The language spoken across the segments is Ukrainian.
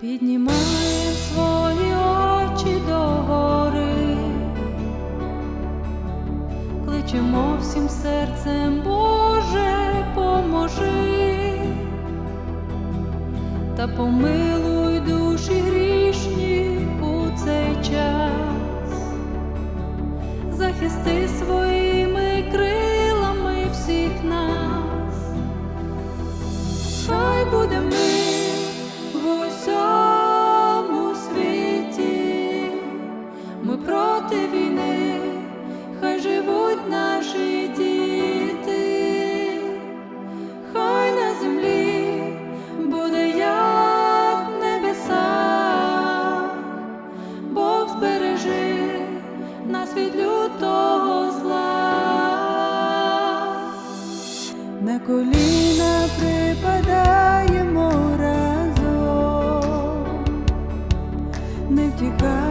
Піднімає свої очі до гори, кличемо всім серцем, Боже, поможи, та помилуй душі грішні у цей час, захисти своїми moved you, girl.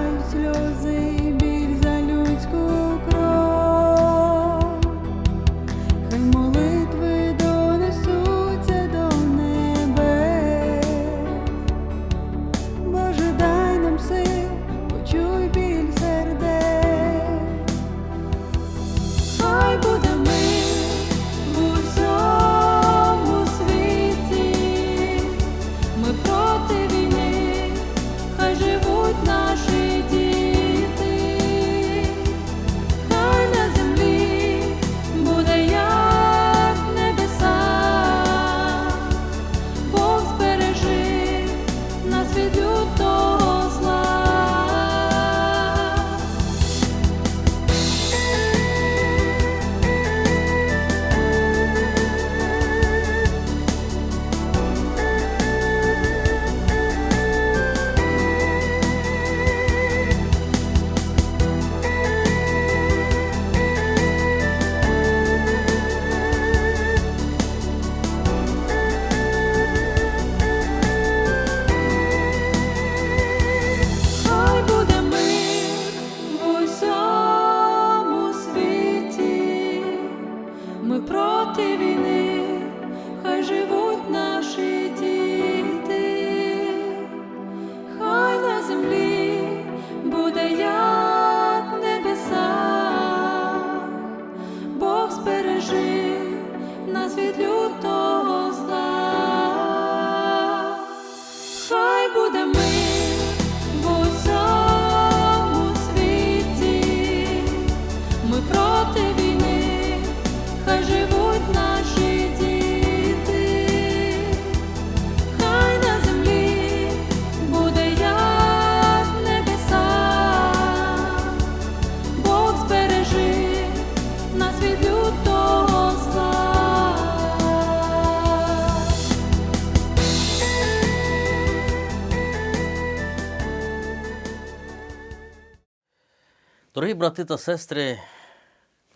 Дорогі брати та сестри,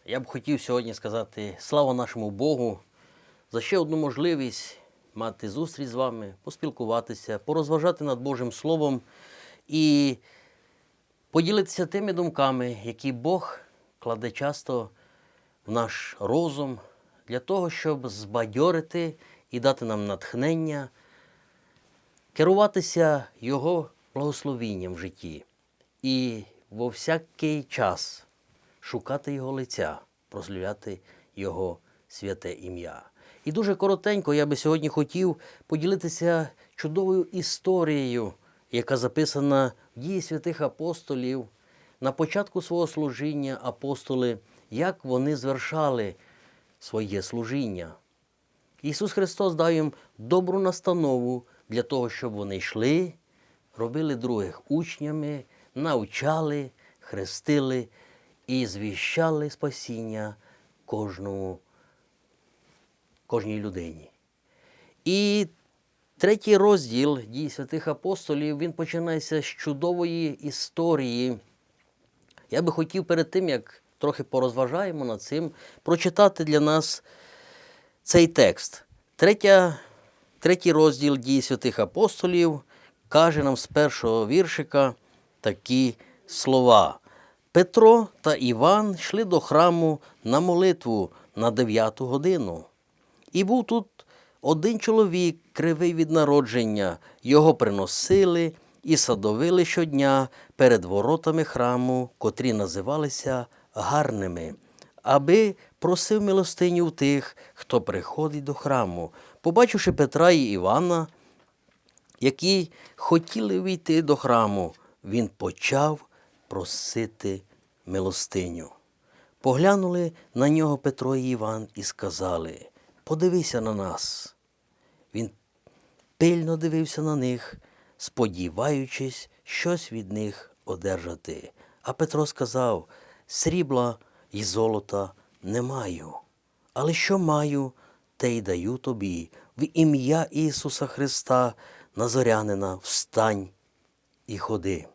я б хотів сьогодні сказати слава нашому Богу за ще одну можливість мати зустріч з вами, поспілкуватися, порозважати над Божим Словом і поділитися тими думками, які Бог кладе часто в наш розум для того, щоб збадьорити і дати нам натхнення, керуватися Його благословінням в житті. І во всякий час шукати Його лиця, прославляти Його святе ім'я. І дуже коротенько я би сьогодні хотів поділитися чудовою історією, яка записана в дії святих апостолів. На початку свого служіння апостоли, як вони звершали своє служіння. Ісус Христос дав їм добру настанову для того, щоб вони йшли, робили других учнями, навчали, хрестили і звіщали спасіння кожному, кожній людині. І Третій розділ дій святих апостолів він починається з чудової історії. Я би хотів перед тим, як трохи порозважаємо над цим, прочитати для нас цей текст. Третя, третій розділ дій святих апостолів каже нам з першого віршика такі слова. Петро та Іван йшли до храму на молитву на дев'яту годину. І був тут один чоловік, кривий від народження, його приносили і садовили щодня перед воротами храму, котрі називалися гарними, аби просив милостиню тих, хто приходить до храму. Побачивши Петра і Івана, які хотіли війти до храму, він почав просити милостиню. Поглянули на нього Петро і Іван і сказали: Подивися на нас. Він пильно дивився на них, сподіваючись щось від них одержати. А Петро сказав: Срібла і золота не маю, але що маю, те й даю тобі. В ім'я Ісуса Христа, Назорянина, встань і ходи.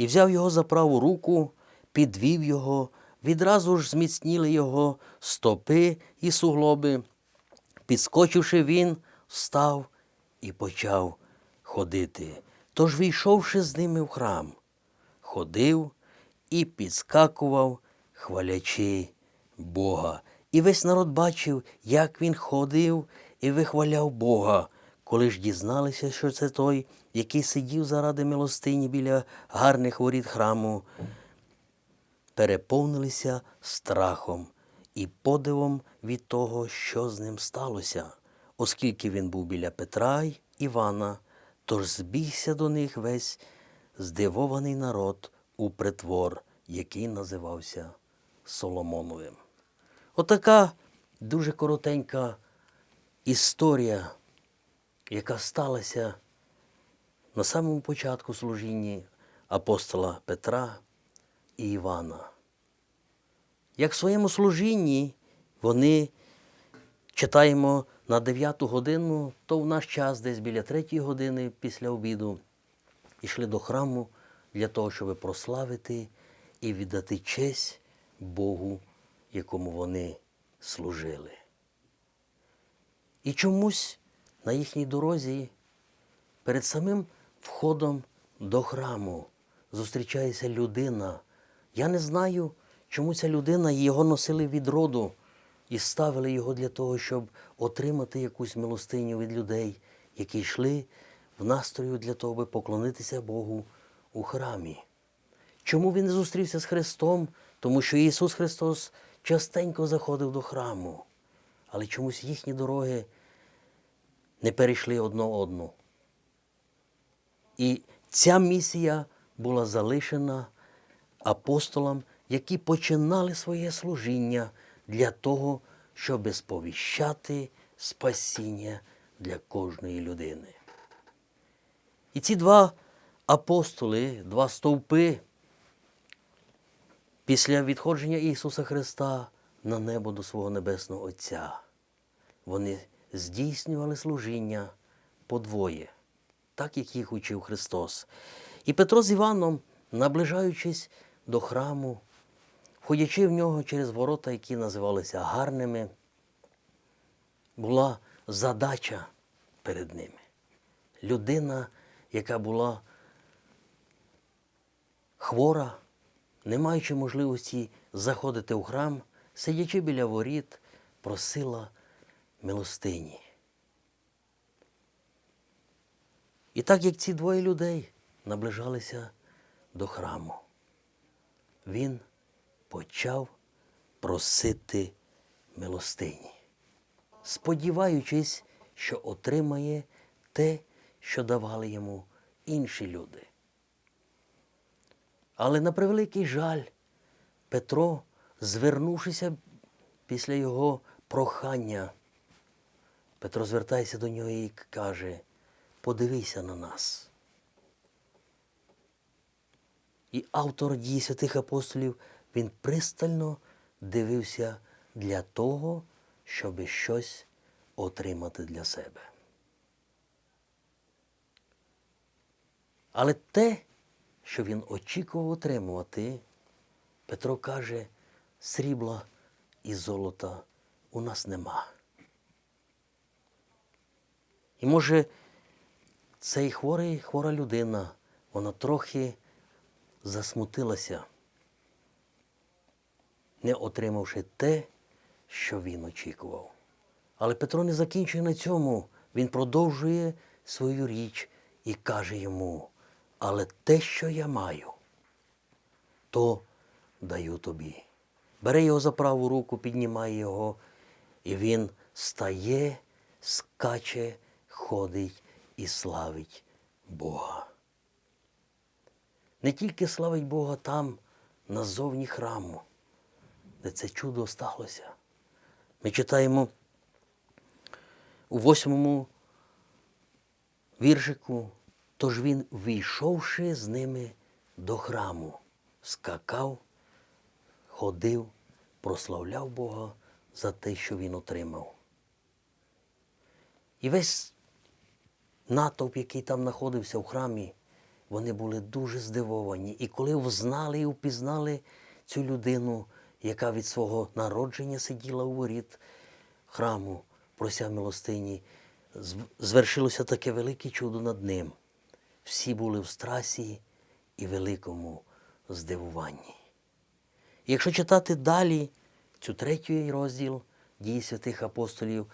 І взяв його за праву руку, підвів його, відразу ж зміцніли його стопи і суглоби. Підскочивши він, встав і почав ходити. Тож, війшовши з ними в храм, ходив і підскакував, хвалячи Бога. І весь народ бачив, як він ходив і вихваляв Бога, коли ж дізналися, що це той, який сидів заради милостині біля гарних воріт храму, переповнилися страхом і подивом від того, що з ним сталося, оскільки він був біля Петра й Івана, тож збігся до них весь здивований народ у притвор, який називався Соломоновим. Отака дуже коротенька історія, яка сталася на самому початку служіння апостола Петра і Івана. Як в своєму служінні вони читаємо на 9 годину, то в наш час, десь біля 3 години після обіду, йшли до храму для того, щоб прославити і віддати честь Богу, якому вони служили. І чомусь на їхній дорозі перед самим входом до храму зустрічається людина. Я не знаю, чому ця людина його носили від роду і ставили його для того, щоб отримати якусь милостиню від людей, які йшли в настрою для того, аби поклонитися Богу у храмі. Чому він не зустрівся з Христом? Тому що Ісус Христос частенько заходив до храму, але чомусь їхні дороги не перейшли одно одну. І ця місія була залишена апостолам, які починали своє служіння для того, щоб сповіщати спасіння для кожної людини. І ці два апостоли, два стовпи після відходження Ісуса Христа на небо до свого Небесного Отця, вони здійснювали служіння подвоє, так як їх учив Христос. І Петро з Іваном, наближаючись до храму, входячи в нього через ворота, які називалися гарними, була задача перед ними. Людина, яка була хвора, не маючи можливості заходити в храм, сидячи біля воріт, просила милостині. І так як ці двоє людей наближалися до храму, він почав просити милостині, сподіваючись, що отримає те, що давали йому інші люди. Але на превеликий жаль, Петро, звернувшися після його прохання, Петро звертається до нього і каже: подивися на нас. І автор дій святих апостолів він пристально дивився для того, щоб щось отримати для себе. Але те, що він очікував отримувати, Петро каже, срібла і золота у нас нема. І може, цей хворий, хвора людина, вона трохи засмутилася, не отримавши те, що він очікував. Але Петро не закінчує на цьому. Він продовжує свою річ і каже йому: але те, що я маю, то даю тобі. Бере його за праву руку, піднімає його, і він стає, скаче, ходить і славить Бога. Не тільки славить Бога там, назовні храму, де це чудо сталося. Ми читаємо у восьмому віршику, тож він, війшовши з ними до храму, скакав, ходив, прославляв Бога за те, що він отримав. І весь натовп, який там знаходився в храмі, вони були дуже здивовані. І коли взнали і впізнали цю людину, яка від свого народження сиділа у воріт храму, прося милостині, звершилося таке велике чудо над ним. Всі були в страсі і великому здивуванні. Якщо читати далі цю третій розділ дії святих апостолів,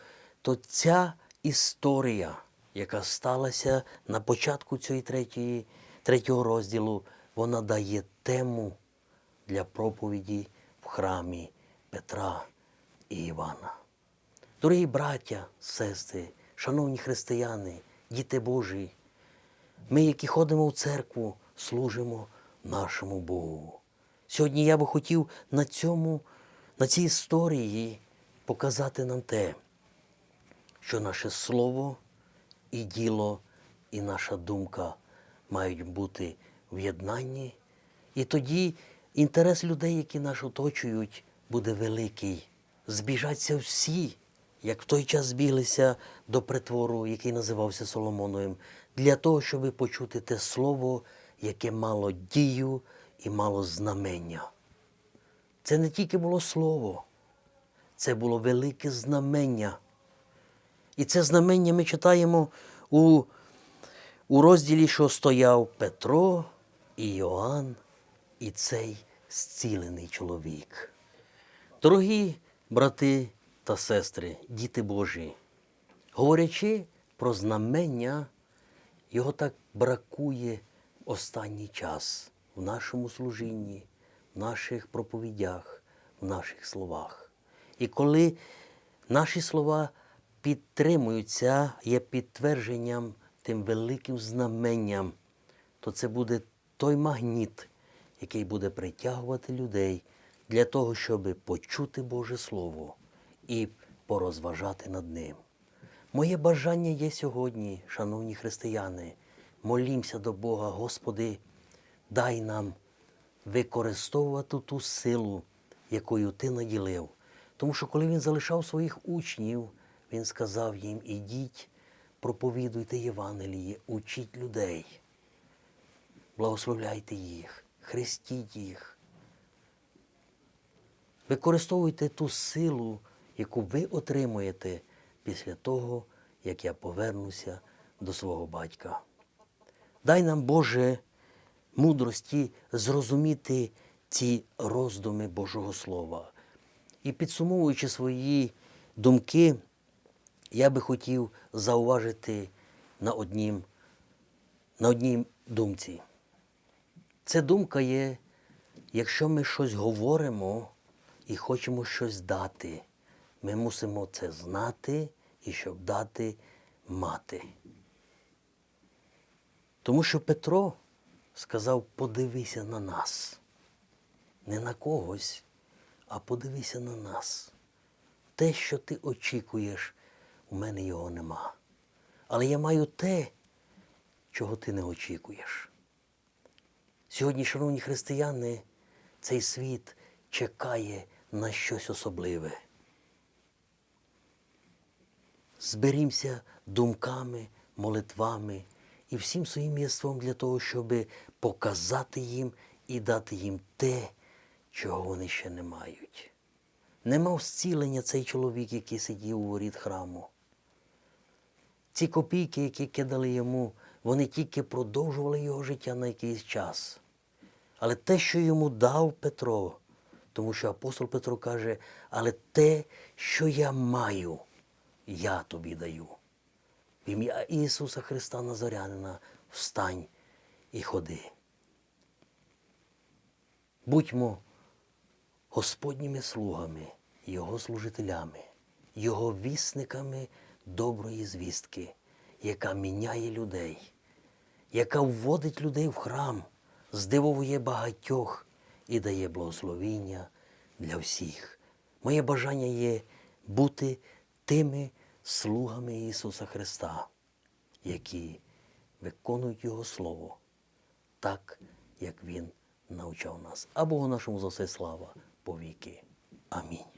то ця історія, яка сталася на початку цієї третьої, третього розділу, вона дає тему для проповіді в храмі Петра і Івана. Дорогі браття, сестри, шановні християни, діти Божі, ми, які ходимо в церкву, служимо нашому Богу. Сьогодні я би хотів на цьому, на цій історії показати нам те, що наше слово і діло, і наша думка мають бути в єднанні. І тоді інтерес людей, які нас оточують, буде великий. Збіжаться всі, як в той час збіглися до притвору, який називався Соломоновим, для того, щоб почути те слово, яке мало дію і мало знамення. Це не тільки було слово, це було велике знамення. І це знамення ми читаємо у, у розділі, що стояв Петро і Йоанн, і цей зцілений чоловік. Дорогі брати та сестри, діти Божі, говорячи про знамення, його так бракує останній час в нашому служінні, в наших проповідях, в наших словах. І коли наші слова підтримуються, є підтвердженням тим великим знаменням, то це буде той магніт, який буде притягувати людей для того, щоб почути Боже Слово і порозважати над ним. Моє бажання є сьогодні, шановні християни, молімося до Бога, Господи, дай нам використовувати ту силу, якою Ти наділив. Тому що коли він залишав своїх учнів, він сказав їм: ідіть, проповідуйте Євангеліє, учіть людей, благословляйте їх, хрестіть їх. Використовуйте ту силу, яку ви отримуєте після того, як я повернуся до свого батька. Дай нам, Боже, мудрості зрозуміти ці роздуми Божого Слова. І підсумовуючи свої думки, я би хотів зауважити на, однім, на одній думці. Це думка є, якщо ми щось говоримо і хочемо щось дати, ми мусимо це знати і щоб дати мати. Тому що Петро сказав: подивися на нас. Не на когось, а подивися на нас. Те, що ти очікуєш, у мене його нема. Але я маю те, чого ти не очікуєш. Сьогодні, шановні християни, цей світ чекає на щось особливе. Зберімося думками, молитвами і всім своїм єством для того, щоб показати їм і дати їм те, чого вони ще не мають. Не мав зцілення цей чоловік, який сидів у воріт храму. Ці копійки, які кидали йому, вони тільки продовжували його життя на якийсь час. Але те, що йому дав Петро, тому що апостол Петро каже, але те, що я маю, я тобі даю. В ім'я Ісуса Христа Назарянина встань і ходи. Будьмо Господніми слугами, Його служителями, Його вісниками доброї звістки, яка міняє людей, яка вводить людей в храм, здивовує багатьох і дає благословіння для всіх. Моє бажання є бути тими слугами Ісуса Христа, які виконують Його Слово так, як Він навчав нас. А Богу нашому за все слава повіки. Амінь.